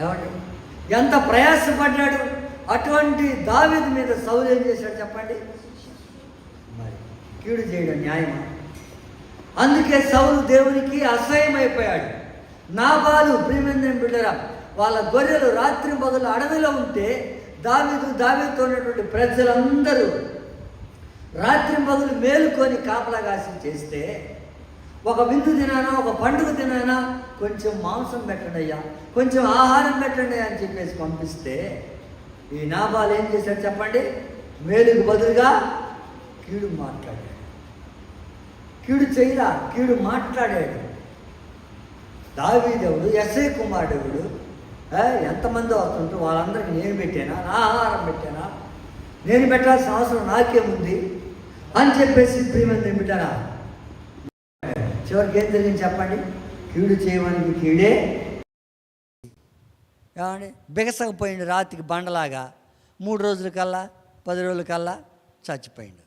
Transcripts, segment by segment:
ఏమండి ఎంత ప్రయాసపడ్డాడు? అటువంటి దావీదు మీద సౌలు ఏం చేశాడు చెప్పండి. మరి కీడు చేయడం న్యాయమా? అందుకే సౌలు దేవునికి అసహ్యమైపోయాడు. నాబాలు ప్రియమందిరం బిడ్డరా వాళ్ళ గొర్రెలు రాత్రి మొదలు అడవిలో ఉంటే దావీదు దావీతో ఉన్నటువంటి ప్రజలందరూ రాత్రి మొదలు మేలుకొని కాపలా కాసి చేస్తే ఒక విందు తినానా ఒక పండుగ తినానా కొంచెం మాంసం పెట్టండి అయ్యా కొంచెం ఆహారం పెట్టండి అని చెప్పేసి పంపిస్తే ఈ నాబాలు ఏం చేశాడు చెప్పండి? మేలుకు బదులుగా కీడు మాట్లాడాడు కీడు చేయరా? కీడు మాట్లాడాడు దావీదేవుడు? ఎస్ఐ కుమారుడు ఎంతమంది అవుతుంటే వాళ్ళందరికీ నేను పెట్టానా? నా ఆహారం పెట్టానా? నేను పెట్టాల్సిన అవసరం నాకేముంది? అని చెప్పేసి ప్రియమంది బిడ్డరా చివరికి ఏం జరిగింది చెప్పండి? కీడు చేయడానికి కీడే. ఏమండి? బిగసకపోయిండు రాత్రికి బండలాగా. మూడు రోజుల కల్లా పది రోజుల కల్లా చచ్చిపోయిండు.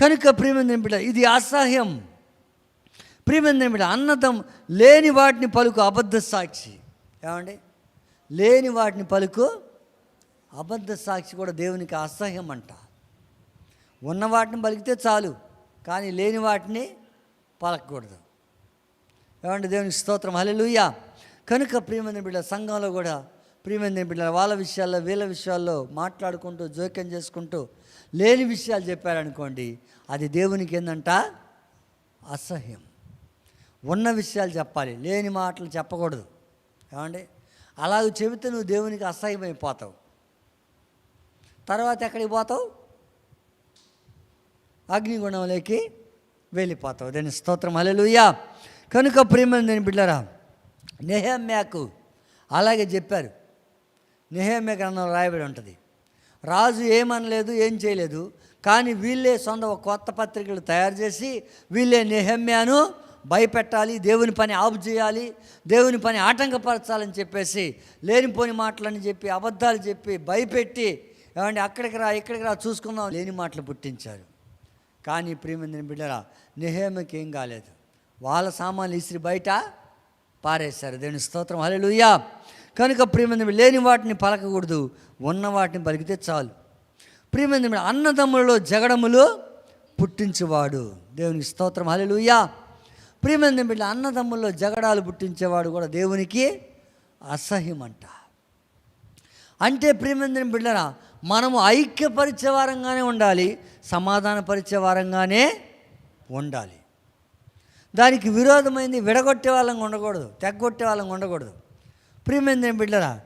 కనుక ప్రియమంది బిడ్డ ఇది అసహ్యం. ప్రియమంది బిడ్డ అన్నదం లేని వాటిని పలుకు అబద్ధ సాక్షి. ఏమండి? లేని వాటిని పలుకు అబద్ధ సాక్షి కూడా దేవునికి అసహ్యం అంట ఉన్న వాటిని పలికితే చాలు కానీ లేని వాటిని పలకకూడదు ఏమంటే దేవునికి స్తోత్రం? హలెలుయ్యా కనుక ప్రియమైన బిడ్డ సంఘంలో కూడా ప్రియమైన బిడ్డ వాళ్ళ విషయాల్లో వీళ్ళ విషయాల్లో మాట్లాడుకుంటూ జోక్యం చేసుకుంటూ లేని విషయాలు చెప్పారనుకోండి అది దేవునికి ఏందంట? అసహ్యం. ఉన్న విషయాలు చెప్పాలి లేని మాటలు చెప్పకూడదు. ఏమండి? అలాగ చెబితే నువ్వు దేవునికి అసహ్యమైపోతావు. తర్వాత ఎక్కడికి పోతావు? అగ్నిగుణంలోకి వెళ్ళిపోతావు. దాని స్తోత్రం. హల్లెలూయా. కనుక ప్రేమ నేను బిడ్డరా నెహమ్యాకు అలాగే చెప్పారు. నెహమ్య గ్రంథంలో రాయబడి ఉంటుంది. రాజు ఏమనలేదు ఏం చేయలేదు కానీ వీళ్ళే సొంత ఒక కొత్త పత్రికలు తయారు చేసి వీళ్ళే నెహమ్యాను భయపెట్టాలి దేవుని పని ఆపు చేయాలి దేవుని పని ఆటంకపరచాలని చెప్పేసి లేనిపోని మాటలని చెప్పి అబద్ధాలు చెప్పి భయపెట్టి ఏమంటే అక్కడికి రా ఇక్కడికి రా చూసుకుందాం లేని మాటలు పుట్టించారు. కానీ ప్రియమందిని బిడ్డరా నిహేమకి ఏం కాలేదు. వాళ్ళ సామాన్లు ఇసిరి బయట పారేశారు. దేవుని స్తోత్రం. హల్లెలూయా. కనుక ప్రియమంది లేని వాటిని పలకకూడదు. ఉన్న వాటిని పలికితే చాలు. ప్రియమంది అన్నదమ్ములలో జగడములు పుట్టించేవాడు. దేవునికి స్తోత్రం. హల్లెలూయా. ప్రియమంది బిడ్డ అన్నదమ్ముల్లో జగడాలు పుట్టించేవాడు కూడా దేవునికి అసహ్యమంట. అంటే ప్రియమందిని బిడ్డరా మనము ఐక్యపరిచే వారంగానే ఉండాలి సమాధానపరిచే వారంగానే ఉండాలి. దానికి విరోధమైంది విడగొట్టే వాళ్ళంగా ఉండకూడదు తెగ్గొట్టే వాళ్ళంగా ఉండకూడదు. ప్రియమైంది బిడ్డరా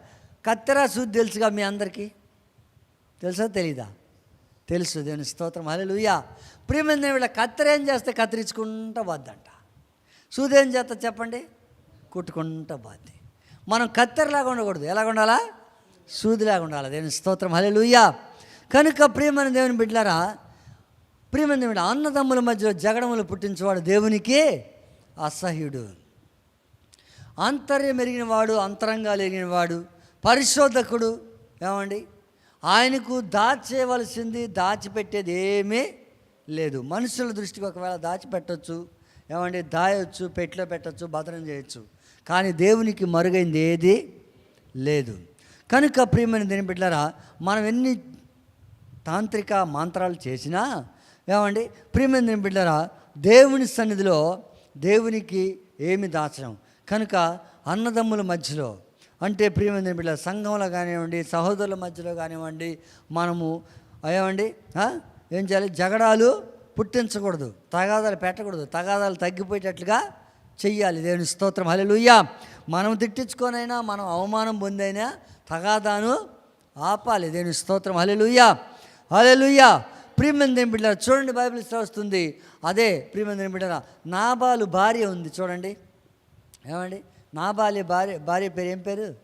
కత్తెర సూది తెలుసుగా మీ అందరికీ? తెలుసా తెలీదా? తెలుసు దేవుని స్తోత్రం. హల్లెలూయా. ప్రియమైన వీళ్ళ కత్తెర ఏం చేస్తే కత్తిరించుకుంటా బాద్దంట సూది ఏం చేస్తా చెప్పండి? కుట్టుకుంటా బాద్ది మనం కత్తెరలాగా ఉండకూడదు. ఎలాగ ఉండాలా సూదిలాగా ఉండాలి దేవుని స్తోత్రం. హల్లెలూయా. కనుక ప్రియమైన దేవుని బిడ్డలారా ప్రియమైన దేవుడు అన్నదమ్ముల మధ్యలో జగడములు పుట్టించేవాడు దేవునికి అసహ్యుడు. ఆంతర్యం ఎరిగిన వాడు అంతరంగాలు ఎరిగిన వాడు పరిశోధకుడు ఏమండి? ఆయనకు దాచేయవలసింది దాచిపెట్టేది ఏమీ లేదు. మనుషుల దృష్టికి ఒకవేళ దాచిపెట్టచ్చు ఏమండి? దాయొచ్చు పెట్లో పెట్టచ్చు భద్రం చేయొచ్చు. కానీ దేవునికి మరుగైంది ఏది లేదు. కనుక ప్రియమైన దేని బిడ్డారా మనం ఎన్ని తాంత్రిక మంత్రాలు చేసినా ఏమండి? ప్రియమైన బిడ్డరా దేవుని సన్నిధిలో దేవునికి ఏమి దాచడం? కనుక అన్నదమ్ముల మధ్యలో అంటే ప్రియమైన బిడ్డ సంఘంలో కానివ్వండి సహోదరుల మధ్యలో కానివ్వండి మనము ఏమండి? ఏం చేయాలి? జగడాలు పుట్టించకూడదు తగాదాలు పెట్టకూడదు తగాదాలు తగ్గిపోయేటట్లుగా చెయ్యాలి దేవుని స్తోత్రం. హలో మనం తిట్టించుకొనైనా మనం అవమానం పొందైనా తగాదాను ఆపాలి. దేవుని స్తోత్రం. హలెలుయ్యా హలెలుయ్యా ప్రియమందిని బిడ్డ చూడండి బైబిల్ వస్తుంది. అదే ప్రియమందిని బిడ్డ నాబాలు భార్య ఉంది. చూడండి. ఏమండి? నాబాలి భార్య భార్య పేరు ఏం పేరు?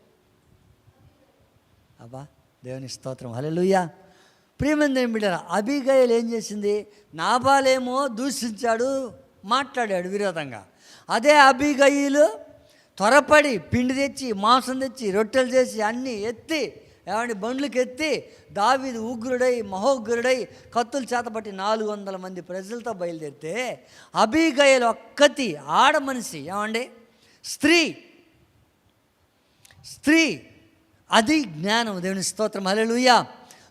అబ్బా దేవుని స్తోత్రం. హలెలుయ్యా ప్రియమందిని బిడ్డ అభిగయలు ఏం చేసింది? నాబాలేమో దూషించాడు మాట్లాడాడు విరోధంగా. అదే అబిగయిలు త్వరపడి పిండి తెచ్చి మాంసం తెచ్చి రొట్టెలు చేసి అన్నీ ఎత్తి ఏమండి బండ్లకు ఎత్తి దావిది ఉగ్రుడై మహోగ్రుడై కత్తులు చేతపట్టి నాలుగు వందల మంది ప్రజలతో బయలుదేరితే అభిగయలు ఒక్కతి ఆడ మనిషి ఏమండి స్త్రీ స్త్రీ అది జ్ఞానం దేవుని స్తోత్రం. హల్లెలూయా.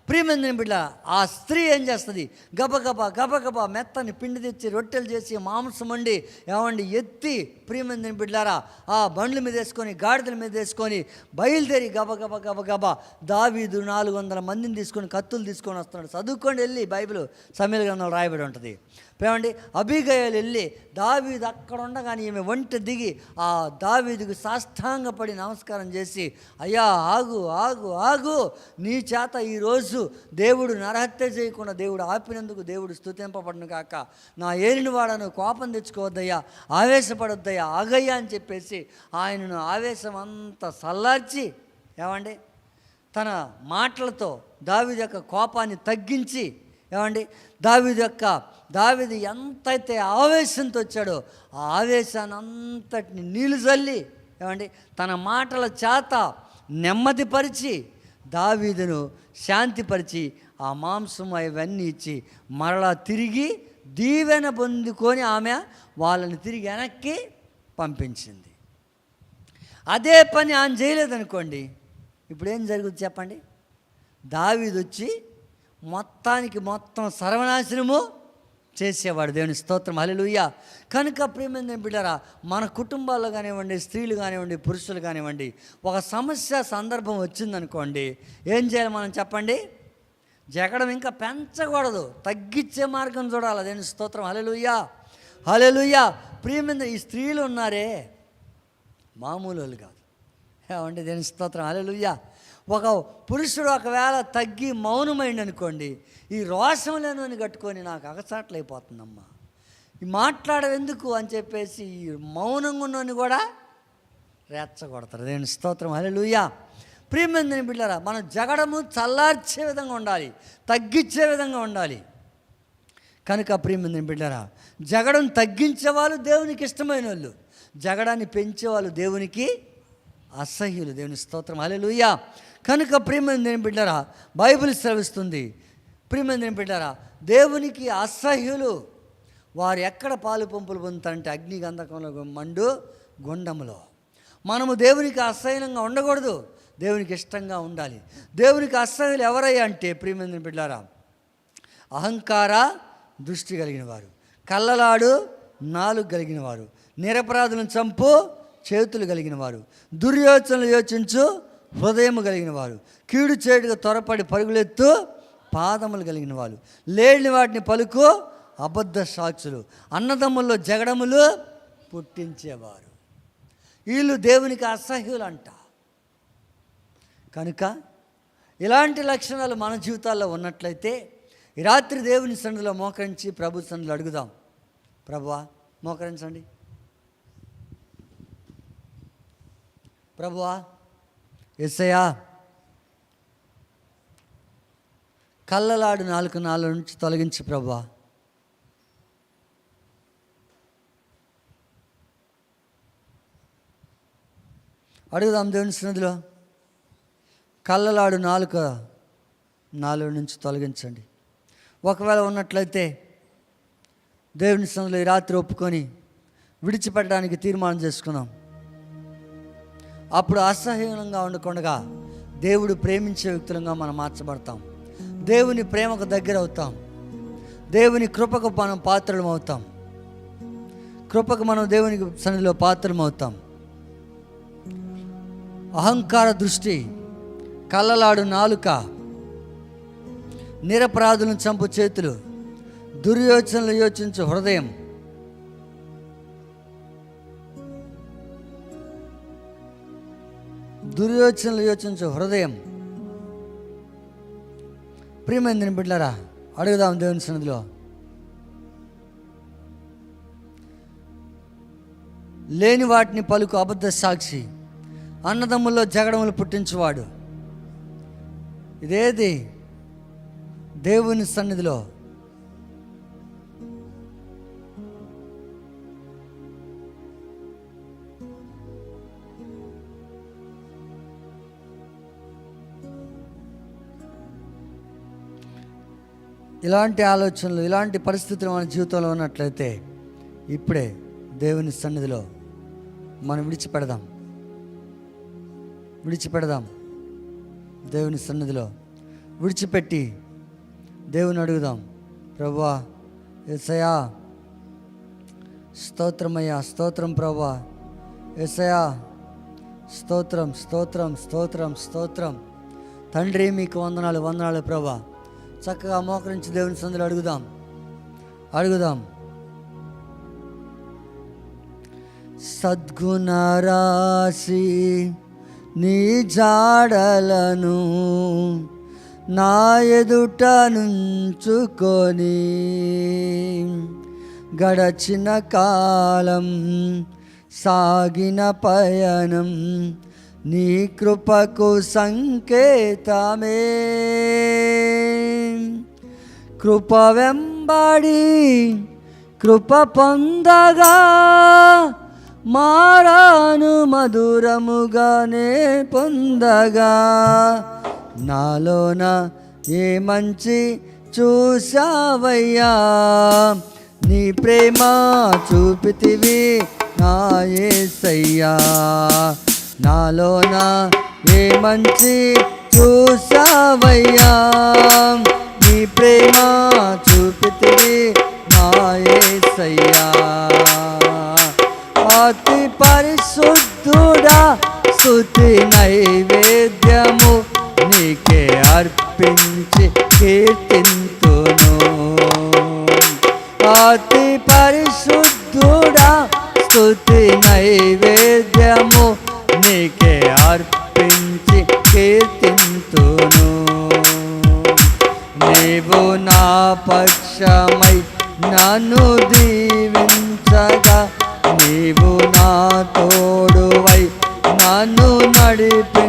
ప్రియమందిని బిడ్డ ఆ స్త్రీ ఏం చేస్తుంది? గబగబా గబగబా మెత్తని పిండి తెచ్చి రొట్టెలు చేసి మాంసం వండి ఏమండి ఎత్తి ప్రియమందిని బిడ్డారా ఆ బండ్ల మీద వేసుకొని గాడిదల మీద వేసుకొని బయలుదేరి గబగబ గబగబా దావీదు నాలుగు వందల మందిని తీసుకొని కత్తులు తీసుకొని వస్తున్నాడు. చదువుకొని వెళ్ళి బైబిల్ సమీల గ్రంథంలో రాయబడి ఉంటుంది. ఏమండి అభిగయాలు వెళ్ళి దావీది అక్కడ ఉండగానే ఈమె వంట దిగి ఆ దావీదికి సాష్టాంగపడి నమస్కారం చేసి అయ్యా ఆగు ఆగు ఆగు. నీ చేత ఈరోజు దేవుడు నరహత్య చేయకుండా దేవుడు ఆపినందుకు దేవుడు స్తుతింపబడును కాక నా ఏలిని వాడను కోపం తెచ్చుకోవద్దయ్యా ఆవేశపడొద్దయ్యా ఆగయ్యా అని చెప్పేసి ఆయనను ఆవేశం అంతా సల్లార్చి ఏమండి తన మాటలతో దావీది యొక్క కోపాన్ని తగ్గించి ఏమండి? దావీదు యొక్క దావిది ఎంతైతే ఆవేశంతో వచ్చాడో ఆ ఆవేశాన్ని అంతటిని నీళ్ళు చల్లి ఏమండి? తన మాటల చేత నెమ్మదిపరిచి దావీదును శాంతిపరిచి ఆ మాంసం అవన్నీ ఇచ్చి మరలా తిరిగి దీవెన పొందుకొని ఆమె వాళ్ళని తిరిగి వెనక్కి పంపించింది. అదే పని ఆమె చేయలేదనుకోండి ఇప్పుడు ఏం జరుగుతుంది చెప్పండి? దావీదొచ్చి మొత్తానికి మొత్తం సర్వనాశనము చేసేవాడు దేవుని స్తోత్రం. హల్లెలూయా. కనుక ప్రేమైన బిడ్డరా మన కుటుంబాల్లో కానివ్వండి స్త్రీలు కానివ్వండి పురుషులు కానివ్వండి ఒక సమస్య సందర్భం వచ్చిందనుకోండి ఏం చేయాలి మనం చెప్పండి? జగడం ఇంకా పెంచకూడదు తగ్గించే మార్గం చూడాలి దేవుని స్తోత్రం. హల్లెలూయా. హల్లెలూయా. ప్రియమైన ఈ స్త్రీలు ఉన్నారే మామూలు వాళ్ళు కాదు. ఏమంటే దేని స్తోత్రం? అలెలుయ్యా ఒక పురుషుడు ఒకవేళ తగ్గి మౌనమైంది అనుకోండి ఈ రోషం లేని కట్టుకొని నాకు అగచాట్లయిపోతుందమ్మా ఈ మాట్లాడవెందుకు అని చెప్పేసి ఈ మౌనంగా ఉన్నోని కూడా రెచ్చగొడతారు. దేని స్తోత్రం. అలెలుయ్యా ప్రియమందిని బిడ్డరా మనం జగడము చల్లార్చే విధంగా ఉండాలి తగ్గించే విధంగా ఉండాలి. కనుక ప్రియమందిని బిడ్డరా జగడం తగ్గించేవాళ్ళు దేవునికి ఇష్టమైన వాళ్ళు జగడాన్ని పెంచేవాళ్ళు దేవునికి అసహ్యులు. దేవుని స్తోత్రం. హల్లెలూయా. కనుక ప్రియమందిని బిడ్డారా బైబిల్ శ్రవిస్తుంది ప్రియమందిని బిడ్డారా దేవునికి అసహ్యులు. వారు ఎక్కడ పాలు పంపులు పొందుతారంటే అగ్ని గంధకంలో మండు గుండములో. మనము దేవునికి అసహ్యంగా ఉండకూడదు. దేవునికి ఇష్టంగా ఉండాలి. దేవునికి అసహ్యులు ఎవరయ్యా అంటే ప్రియమైన బిడ్డారా అహంకార దృష్టి కలిగిన వారు. కళ్ళలాడు నాలుగు కలిగిన వారు. నిరపరాధులను చంపు చేతులు కలిగిన వారు. దుర్యోచనలు యోచించు హృదయము కలిగిన వారు. కీడు చేడుగా త్వరపడి పరుగులెత్తు పాదములు కలిగిన వాళ్ళు లేని వాటిని పలుకు అబద్ధ సాక్షులు. అన్నదమ్ముల్లో జగడములు పుట్టించేవారు. వీళ్ళు దేవునికి అసహ్యులంట. కనుక ఇలాంటి లక్షణాలు మన జీవితాల్లో ఉన్నట్లయితే ఈ రాత్రి దేవుని సన్నిధిలో మోకరించి ప్రభు సన్నిధిలో అడుగుదాం. ప్రభువా మోకరించండి. ప్రభువా ఎస్సయా కళ్ళలాడు నాలుగు నాలుగు నుంచి తొలగించి ప్రభా. అడుగుదాం దేవుని సన్నిధిలో. కళ్ళలాడు నాలుక నాలుగు నుంచి తొలగించండి. ఒకవేళ ఉన్నట్లయితే దేవుని సన్నిధిలో ఈ రాత్రి ఒప్పుకొని విడిచిపెట్టడానికి తీర్మానం చేసుకున్నాం. అప్పుడు అసహ్యంగా ఉండకుండా దేవుడు ప్రేమించే వ్యక్తులంగా మనం మార్చబడతాం. దేవుని ప్రేమకు దగ్గర అవుతాం. దేవుని కృపకు మనం పాత్రలం అవుతాం. కృపకు మనం దేవునికి సన్నిధిలో పాత్రలం అవుతాం. అహంకార దృష్టి కళ్ళలాడు నాలుక నిరపరాధులను చంపు చేతులు దుర్యోచనలు యోచించు హృదయం దుర్యోచనలు యోచించు హృదయం. ప్రియమైందని బిడ్డారా అడుగుదాం దేవుని సన్నిధిలో. లేని వాటిని పలుకు అబద్ధ సాక్షి అన్నదమ్ముల్లో జగడములు పుట్టించువాడు. ఇదేది దేవుని సన్నిధిలో? ఇలాంటి ఆలోచనలు ఇలాంటి పరిస్థితులు మన జీవితంలో ఉన్నట్లయితే ఇప్పుడే దేవుని సన్నిధిలో మనం విడిచిపెడదాం. విడిచిపెడదాం. దేవుని సన్నిధిలో విడిచిపెట్టి దేవుని అడుగుదాం. ప్రభా ఎసయా స్తోత్రమయ్యా స్తోత్రం ప్రభా. ఎసయా స్తోత్రం స్తోత్రం స్తోత్రం స్తోత్రం. తండ్రి మీకు వందనాలు వందనాలు ప్రభా. చక్కగా మోకరించి దేవుని సందులో అడుగుదాం. అడుగుదాం. సద్గుణరాశి నీ జాడలను నా ఎదుట నుంచుకొని గడచిన కాలం సాగిన పయనం నీ కృపకు సంకేతమే. కృప వెంబడి కృప పొందగా మారాను మధురముగానే పొందగా. నాలోన ఏ మంచి చూసావయ్యా నీ ప్రేమ చూపితివి నా ఏసయ్యా. నాలోన ఏ మంచి చూసావయ్యా? నీ ప్రేమ చూపితివి మాయేసయ్యా అతి పరిశుద్ధుడా సుతి నైవేద్యము నీకే అర్పించి కీర్తింతును. అతి పరిశుద్ధుడా స్తుతి నైవేద్యము కీర్తింతును నీవు నా పక్షమై నన్ను దీవించగా నీవు నా తోడువై నన్ను నడిపి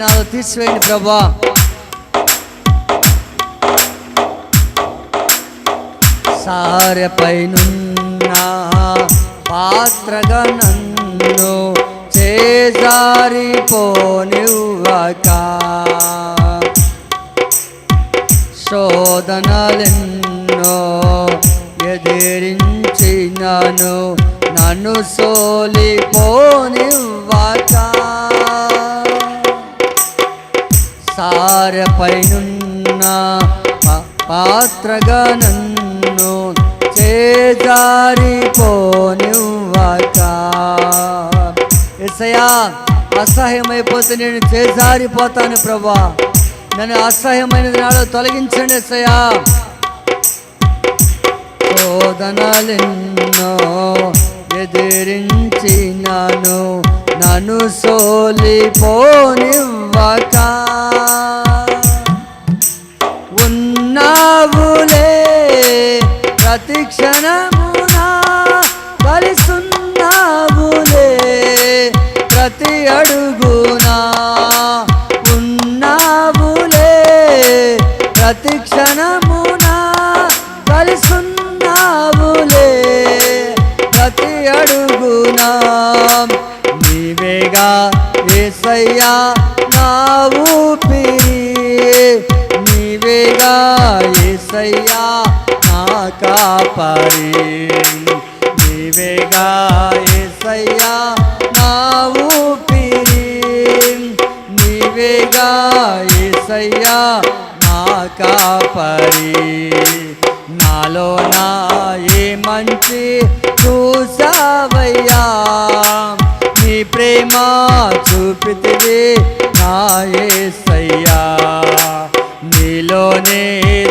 అసహ్యమైన తీసివేయండి ప్రభా. సారెపైనున్న పాత్రగా నన్ను చేజారిపోనివ్వక. శోధనలెన్నో ఎదిరించినను నన్ను సోలిపోనివ్వ సారపైనున్న పాత్రగా నన్ను చేజారిపోనివ్వక. ఎసయా అసహ్యమైపోతే నేను చేజారిపోతాను ప్రభా. నన్ను అసహ్యమైనది నాలో తొలగించండి ఎసయా శోధనలెన్నో ఎదిరించినాను నన్ను సోలిపోనివ్వక. ప్రభులే ప్రతి క్షణమున కలిసున్నావులే ప్రతి అడుగునా ఉన్నావులే ప్రతి క్షణమున కలిసున్నావులే ప్రతి అడుగునా నీవేగా ఏసయ్యా నా ఏసయ్యా నా కాపరి నీవేగా ఏసయ్యా నా ఊపిరి. నీవేగా ఏసయ్యా నా కాపరి నాలో నా ఏ మంచి చూసావయ్యా. నీ ప్రేమ చూపితివి నా యేసయ్యా నీలోనే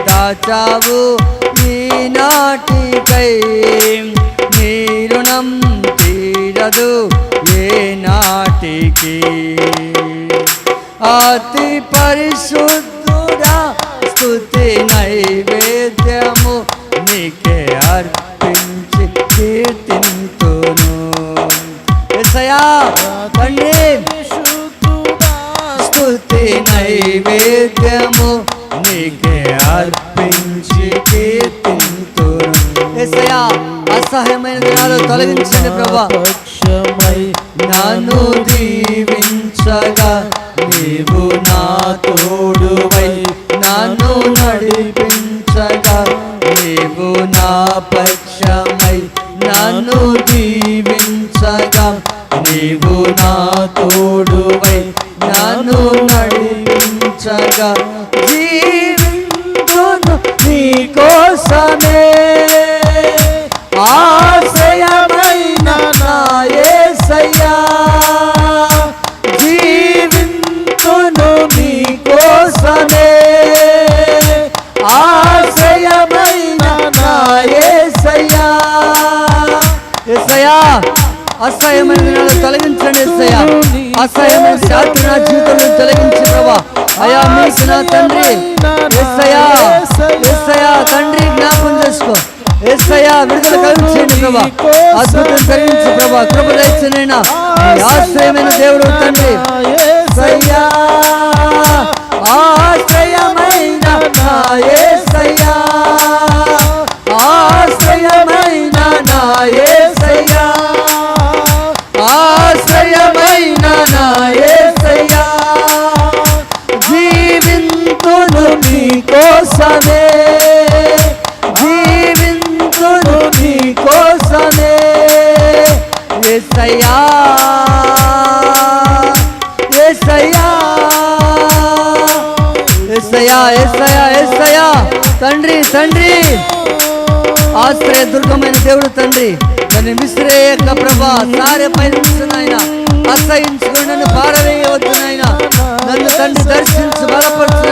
దాచావు నీ నాటికై. నీ రుణం తీరదు ఏ నాటికి. అతి పరిశుద్ధుడా స్తుతి నైవేద్యము నీకే అర్పించి కీర్తింతును. ఎసయా తండ్రి. స్తుతి నైవేద్యము నీకే అర్పించి కీర్తింతును ఎసయా అసహ్యమైన దినాలు తొలగించండి ప్రభా. పక్షమై నన్ను దీవించగా నీవు నా తోడువై నన్ను నడిపించగా నీవు నా పక్షమై నన్ను దీవించగా నీవు నా తోడువై నన్ను నడిపించగా నీ కోసమే ఆశయమైన నాయసయ్యా జీవింతును నీ కోసమే ఆశయమైన నాయసయ్యా యేసయ్యా అసహ్యమైన దినాలు తొలగించండి ఎస్సయ్యా అసహ్యమైన శాంతి నా జీవితంలో తొలగించి ప్రభా. అయా మీకు నా తండ్రి. ఎస్సయ్యా ఎస్సయ్యా తండ్రి జ్ఞాపం చేసుకో. ఎస్సయ్యా విడుదల కలిగించండి ప్రభా. అద్భుతం కలిగించు ప్రభా. కృప దయచేనైనా ఆశ్రయమైన దేవుడు తండ్రి. ఎస్సయ్యా ఆశ్రయమైన కోసమే జీవించును నీ కోసమే. ఎసయ్యా ఎసయ్యా ఎసయ్యా ఎసయ్యా ఎసయ్యా తండ్రి తండ్రి. ఆశ్రయ దుర్గమైన దేవుడు తండ్రి. దాన్ని విసిరేయక ప్రభా సారే పైన అసహించుకుని నన్ను పారవేయవద్దు నన్ను తండ్రి దర్శించి బలపరచు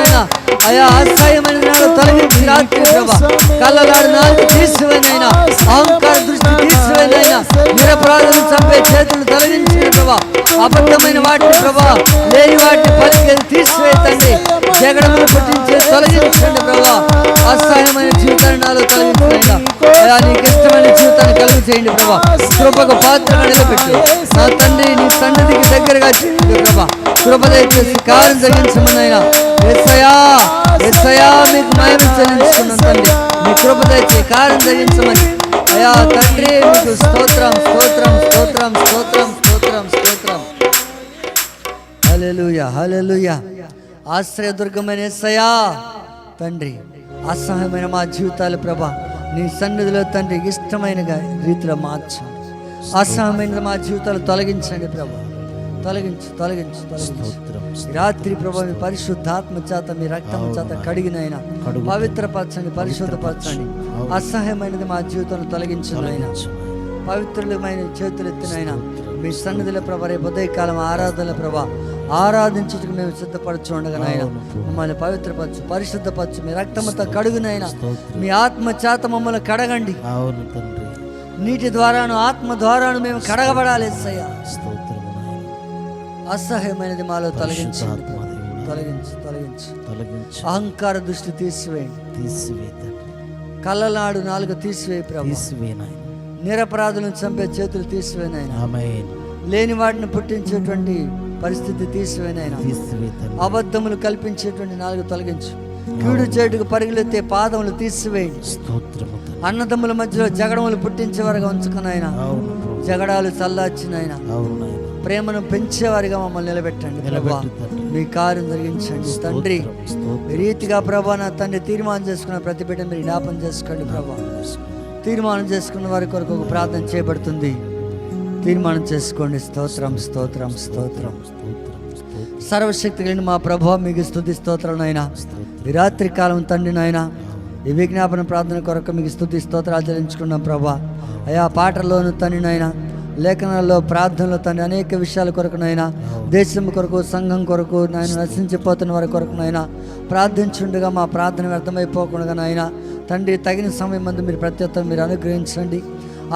అయా అసహ్యమైన నాడు తొలగించి రాత్రి ప్రభా. కళ్ళగాడు నాలుగు తీసివేనైనా అహంకార దృష్టి తీసివేనైనా నిరపరాధులు చంపే చేతులు తొలగించిన ప్రభా. అబద్ధమైన వాటిని ప్రభా లేని వాటిని పలికేది తీసివేతండి జగడములు పుట్టించే తొలగించండి ప్రభా. అసహ్యమైన జీవితాన్ని నాలో తొలగించండి అయా నీకు ఇష్టమైన జీవితాన్ని కలుగు చేయండి చేయండి ప్రభా. కృపకు పాత్రగా నిలబెట్టు. నా తండ్రి నీ సన్నిధికి దగ్గరగా చేయండి ప్రభా. కృప దయచేసి కార్యం జరిగించమనైనా ఎస్సయా ఎస్సయా మీకు మహిమ చెల్లించుకున్నాం తండ్రి. మీ కృప దయచే కార్యం జరిగించమని అయా తండ్రి మీకు స్తోత్రం స్తోత్రం స్తోత్రం స్తోత్రం స్తోత్రం స్తోత్రం. హలెలుయ హల్లెలూయా. ఆశ్రయదుర్గమైన ఎస్సయా తండ్రి అసహ్యమైన మా జీవితాలు ప్రభా. నీ సన్నిధిలో తండ్రి ఇష్టమైన రీతిలో మార్చండి అసహ్యమైన మా జీవితాలు తొలగించండి ప్రభా. తొలగించు తొలగించు తొలగించు. రాత్రి ప్రభా మీ పరిశుద్ధాత్మ చేత మీ రక్తం చేత కడిగినైనా పవిత్రపరచండి పరిశుద్ధపరచండి. అసహ్యమైనది మా జీవితంలో తొలగించనైనా పవిత్రులమైన చేతులు ఎత్తినైనా మీ సన్నిధిలో ప్రభా రేపు ఉదయకాలం ఆరాధనల ప్రభా ఆరాధించుటకు మేము సిద్ధపరచుండగా నాయన. మమ్మల్ని పవిత్రపరచు పరిశుద్ధపరచు మీ రక్తముతో కడుగునైనా మీ ఆత్మ చేత మమ్మల్ని కడగండి. అవును తండ్రి. నీటి ద్వారాను ఆత్మ ద్వారాను మేము కడగబడాలి నాయన. అసహ్యమైనది మాలో దేవుడా, తొలగించు తొలగించు. తొలగించు. అహంకార దృష్టి తీసివేయండి. తీసివే తండ్రి. కళ్ళనాడు నాలుగు తీసివేయి ప్రభు. నిరపరాధులను చంపే చేతులు తీసివేనాయన లేని వాటిని పుట్టించేటువంటి పరిస్థితి తీసివేనాయన తీసివే తండ్రి అబద్ధములు కల్పించేటువంటి నాలుగు తొలగించు. కీడు చేటుకు పరుగులెత్తే పాదములు తీసివేయండి అన్నదమ్ముల మధ్యలో జగడములు పుట్టించేవారుగా ఉంచుకున్నాయన అవును ప్రభు. జగడాలు చల్లార్చినాయన ప్రేమను పెంచేవారిగా మమ్మల్ని నిలబెట్టండి ప్రభా. మీ కార్యం జరిగించండి తండ్రి. రీతిగా ప్రభా నా తండ్రి తీర్మానం చేసుకున్న ప్రతి బిడ్డ మీరు జ్ఞాపం చేసుకోండి ప్రభా. తీర్మానం చేసుకున్న వారి కొరకు ఒక ప్రార్థన చేయబడుతుంది. తీర్మానం చేసుకోండి. స్తోత్రం స్తోత్రం స్తోత్రం. సర్వశక్తి కలిగిన మా ప్రభావ మీకు స్థుతి స్తోత్రం నాయన. ఈ రాత్రి కాలం తండ్రి నాయన ఈ విజ్ఞాపన ప్రార్థన కొరకు మీకు స్థుతి స్తోత్రాలు చెల్లించుకున్నాం ప్రభా అయా పాటల్లోను తండ్రి నాయన లేఖనాల్లో ప్రార్థనలో తండ్రి అనేక విషయాల కొరకు నాయన దేశం కొరకు సంఘం కొరకు నాయన నశించిపోతున్న వారి కొరకు నాయన ప్రార్థించుండగా మా ప్రార్థన వ్యర్థమైపోకుండా నాయన తండ్రి తగిన సమయం మందు మీరు ప్రత్యుత్తరం మీరు అనుగ్రహించండి.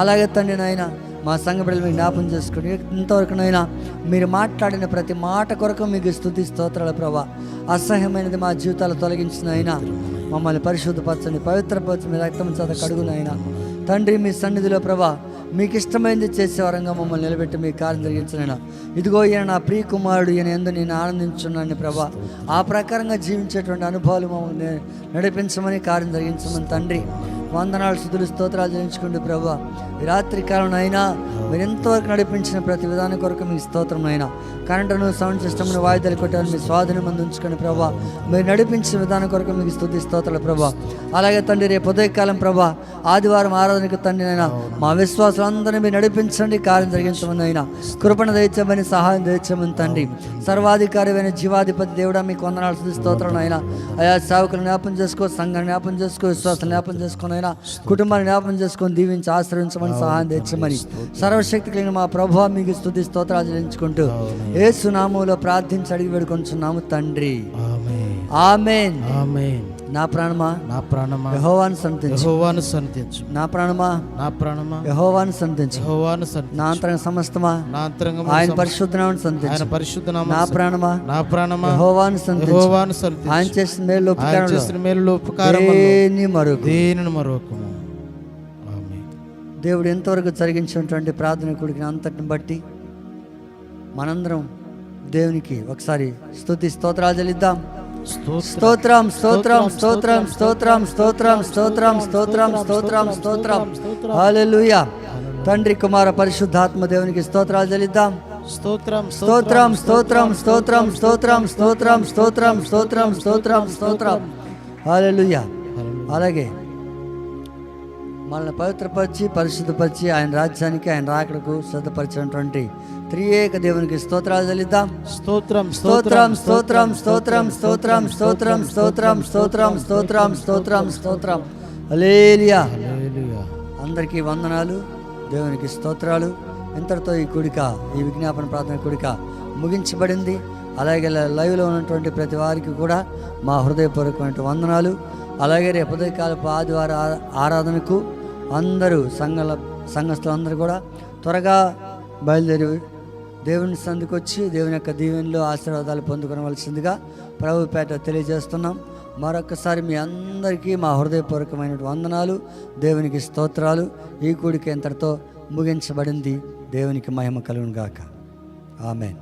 అలాగే తండ్రి నాయన మా సంఘ బిడ్డలు మీరు జ్ఞాపం చేసుకోండి ఇంతవరకునైనా మీరు మాట్లాడిన ప్రతి మాట కొరకు మీకు స్థుతి స్తోత్రాల ప్రభా. అసహ్యమైనది మా జీవితాలు తొలగించిన అయినా మమ్మల్ని పరిశుద్ధపరచండి పవిత్రపరచు మీ రక్తం చేత కడుగునైనా తండ్రి మీ సన్నిధిలో ప్రభా మీకు ఇష్టమైంది చేసే వరంగా మమ్మల్ని నిలబెట్టి మీ కార్యం జరిగించిన ఇదిగో ఈయన నా ప్రియ కుమారుడు ఈయన ఎందు నేను ఆనందించున్నాను ప్రభా. ఆ ప్రకారంగా జీవించేటువంటి అనుభవాలు మమ్మల్ని నడిపించమని కార్యం జరిగించమని తండ్రి వందనాలు సుధులు స్తోత్రాలు జయించుకుంటూ ప్రభా రాత్రి కాలం అయినా మీరు ఎంతవరకు నడిపించిన ప్రతి విధానం కొరకు మీకు స్తోత్రం అయినా. కరెంటును సౌండ్ సిస్టమ్ను వాయిదాలు కొట్టాలని మీ స్వాధీనం మంది ఉంచుకొని ప్రభా మీరు నడిపించిన విధానం కొరకు మీకు స్థుతి స్తోత్రాలు ప్రభా. అలాగే తండ్రి రేపు ఉదయకాలం ప్రభా ఆదివారం ఆరాధనకు తండ్రి అయినా మా విశ్వాసులందరినీ మీరు నడిపించండి కార్యం జరిగించమని అయినా కృపణ దయచమని సహాయం దయచమని తండ్రి. సర్వాధికారమైన జీవాధిపతి దేవుడా మీకు వందనాలు స్థుతి స్తోత్రం అయినా అయా సేవకులు జ్ఞాపం చేసుకో సంఘాన్ని జ్ఞాపం చేసుకో విశ్వాసం జ్ఞాపం చేసుకుని అయినా కుటుంబాన్ని జ్ఞాపం చేసుకొని దీవించి ఆశ్రయించమని సహాయం తెచ్చమని సర్వశక్తి కలిగిన మా ప్రభావ మీకు స్తుతి స్తోత్రాలు చెల్లించుకుంటూ ఏ సునామంలో ప్రార్థించి అడిగి వేడుకొంచున్నాము తండ్రి. ఆమేన్. ఆమెన్. నా ప్రాణమా? నా ప్రాణమా? యహోవాను సంతించు. యెహోవాను సన్నిధించు నా ప్రాణమా? నా ప్రాణమా? యహోవాను సంతించు. యెహోవాను సన్నిధించు నా అంతరంగ సమస్తమా? నా అంతరంగం ఆయన పరిశుద్ధనామని ఆయన సంతించు. పరిశుద్ధ నా ప్రాణమా? నా ప్రాణమా? యహోవాను సంతించు. యెహోవాను సన్నిధించు ఆయన చేసిన మేలు ఆయన చేసిన మేలు ఉపకారం దేని మరొక దేనిని మరొకము? ఆమేన్. దేవుడు ఎంతవరకు జరిగించినటువంటి ప్రార్థన కొడుకుని అంతటిని బట్టి మనందరం దేవునికి ఒకసారి స్తుతి స్తోత్రాలు చెల్లిద్దాం. స్తోత్రం స్తోత్రం స్తోత్రం స్తోత్రం స్తోత్రం స్తోత్రం స్తోత్రం స్తోత్రం స్తోత్రం హల్లెలూయా తండ్రి కుమార పరిశుద్ధాత్మ దేవునికి స్తోత్రాలు చెల్లిద్దాం స్తోత్రం స్తోత్రం స్తోత్రం స్తోత్రం స్తోత్రం స్తోత్రం స్తోత్రం స్తోత్రం స్తోత్రం స్తోత్రం హల్లెలూయా అలాగే మనల్ని పవిత్రపరిచి పరిశుద్ధపరిచి ఆయన రాజ్యానికి ఆయన రాకడకు సిద్ధపరిచినటువంటి త్రియేక దేవునికి స్తోత్రాలు చెల్లిద్దాం స్తోత్రం స్తోత్రం స్తోత్రం స్తోత్రం స్తోత్రం స్తోత్రం స్తోత్రం స్తోత్రం స్తోత్రం స్తోత్రం స్తోత్రం హల్లెలూయా అందరికీ వందనాలు దేవునికి స్తోత్రాలు ఇంతటితో ఈ కూడిక ఈ విజ్ఞాపన ప్రార్థన కూడిక ముగించబడింది అలాగే లైవ్లో ఉన్నటువంటి ప్రతి వారికి కూడా మా హృదయపూర్వకమైన వందనాలు అలాగే రేపు ఉదయకాలపు ఆదివార ఆరాధనకు అందరూ సంఘాల సంఘస్థులు అందరూ కూడా త్వరగా బయలుదేరి దేవుని సందుకు వచ్చి దేవుని యొక్క దీవెనలు ఆశీర్వాదాలు పొందుకోవలసిందిగా ప్రభుపేట తెలియజేస్తున్నాం. మరొకసారి మీ అందరికీ మా హృదయపూర్వకమైన వందనాలు దేవునికి స్తోత్రాలు. ఈ కూడిక ఇంతటితో ముగించబడింది. దేవునికి మహిమ కలుగునుగాక. ఆమెన్.